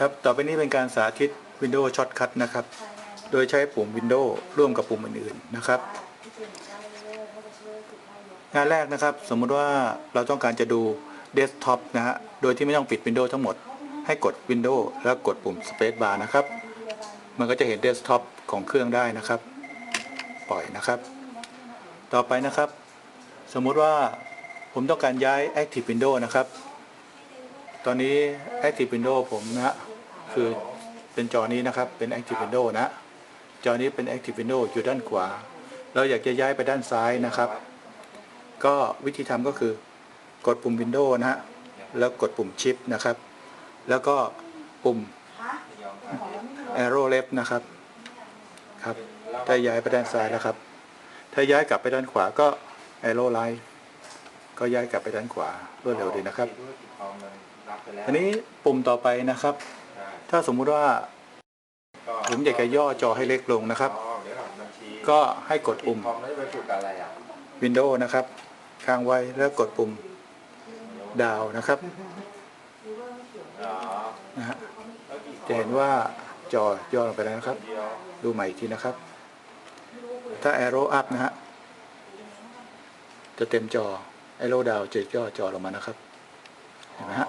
ครับ ต่อไปนี้เป็นการสาธิต Windows Shortcut นะครับ โดยใช้ปุ่ม Windows ร่วมกับปุ่มอื่นๆนะครับ งานแรกนะครับ สมมติว่าเราต้องการจะดู Desktop นะฮะ โดยที่ไม่ต้องปิด Windows ทั้งหมด ให้กด Windows แล้วกดปุ่ม Space Bar นะครับ มันก็จะเห็น Desktop ของเครื่องได้นะครับ ปล่อยนะครับ ต่อไปนะครับ สมมติว่าผมต้องการย้าย Active Windows นะครับ ตอนนี้ Active Windows ผมนะฮะคือเป็นจอนี้นะครับเป็น Active Windows นะ จอนี้เป็น Active Windows อยู่ด้านขวา เราอยากจะย้ายไปด้านซ้ายนะครับ ก็วิธีทำก็คือกดปุ่ม Windows นะฮะแล้วกดปุ่ม Shift นะครับ แล้วก็ปุ่ม Arrow Left นะครับครับถ้าย้ายไปด้านซ้ายแล้วครับ ถ้าย้ายกลับไปด้านขวาก็ Arrow Right ก็ย้ายกลับไปด้านขวารวดเร็วดีนะครับ อันนี้ปุ่มต่อไปนะครับถ้าสมมุติว่าผมอยากจะย่อจอให้เล็กลงนะครับก็ให้กดปุ่ม คอมแล้วจะไปฝึกอะไรอะ Windows นะครับ ค้างไว้แล้วกดปุ่มดาวนะครับอ๋อนะฮะแล้วกี่จะเห็นว่าจอย่อลงไปแล้วนะครับ เดียว ดูใหม่อีกทีนะครับ ถ้า arrow up นะฮะ จะเต็มจอ arrow down จะย่อจอลงมานะครับ เห็นไหมฮะ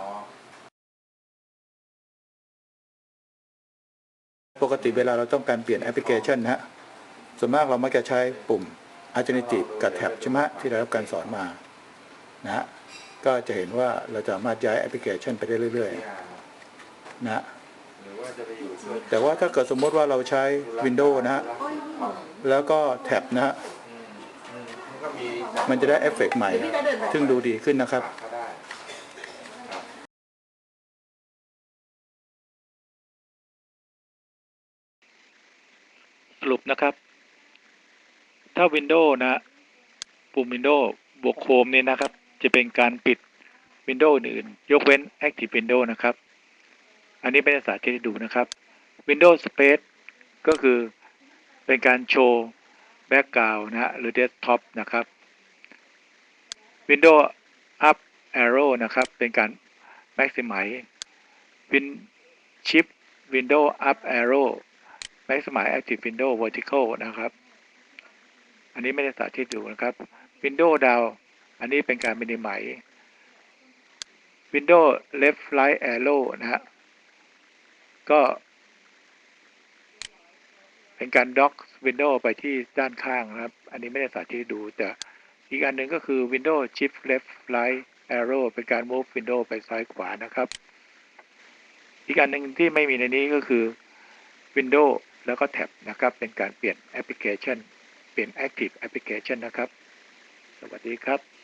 ปกติเวลาเราต้องการเปลี่ยนแอปพลิเคชันนะฮะส่วนมากเรามักจะใช้ปุ่ม alternative กับแท็บใช่ไหมที่ได้รับการสอนมานะฮะก็จะเห็นว่าเราจะสามารถย้ายแอปพลิเคชันไปได้เรื่อยๆนะฮะแต่ว่าถ้าเกิดสมมติว่าเราใช้ Windows นะฮะแล้วก็แท็บนะฮะมันก็มีมันจะได้เอฟเฟกต์ใหม่ ซึ่งดูดีขึ้นนะครับ รุปนะครับ ถ้า Windows นะ ปุ่ม Windows บวก Chrome เนี่ยนะครับ จะเป็นการปิด Windows อื่นๆยกเว้น Active Windows นะครับ อันนี้เป็นภาษาที่ให้ดูนะครับ Windows Space ก็คือเป็นการโชว์ Background นะฮะหรือ Desktop นะครับ Windows Up Arrow นะครับ เป็นการ Maximize Win Shift Windows Up Arrow ในสมัย Active Windows Vertical นะครับ อันนี้ไม่ได้สาธิตอยู่นะครับ Windows Down อันนี้เป็นการมินิไม Windows Left Right Arrow นะฮะ ก็ เป็นการด็อก Windows ไปที่ด้านข้างนะครับ อันนี้ไม่ได้สาธิตดู แต่อีกอันหนึ่งก็คือ Windows Shift Left Right Arrow เป็นการ move Window ไปซ้ายขวานะครับ อีกอันหนึ่งที่ไม่มีในนี้ก็คือ Windows แล้วก็แท็บนะครับ เป็นการเปลี่ยนแอปพลิเคชัน เปลี่ยน Active Application นะครับ สวัสดีครับ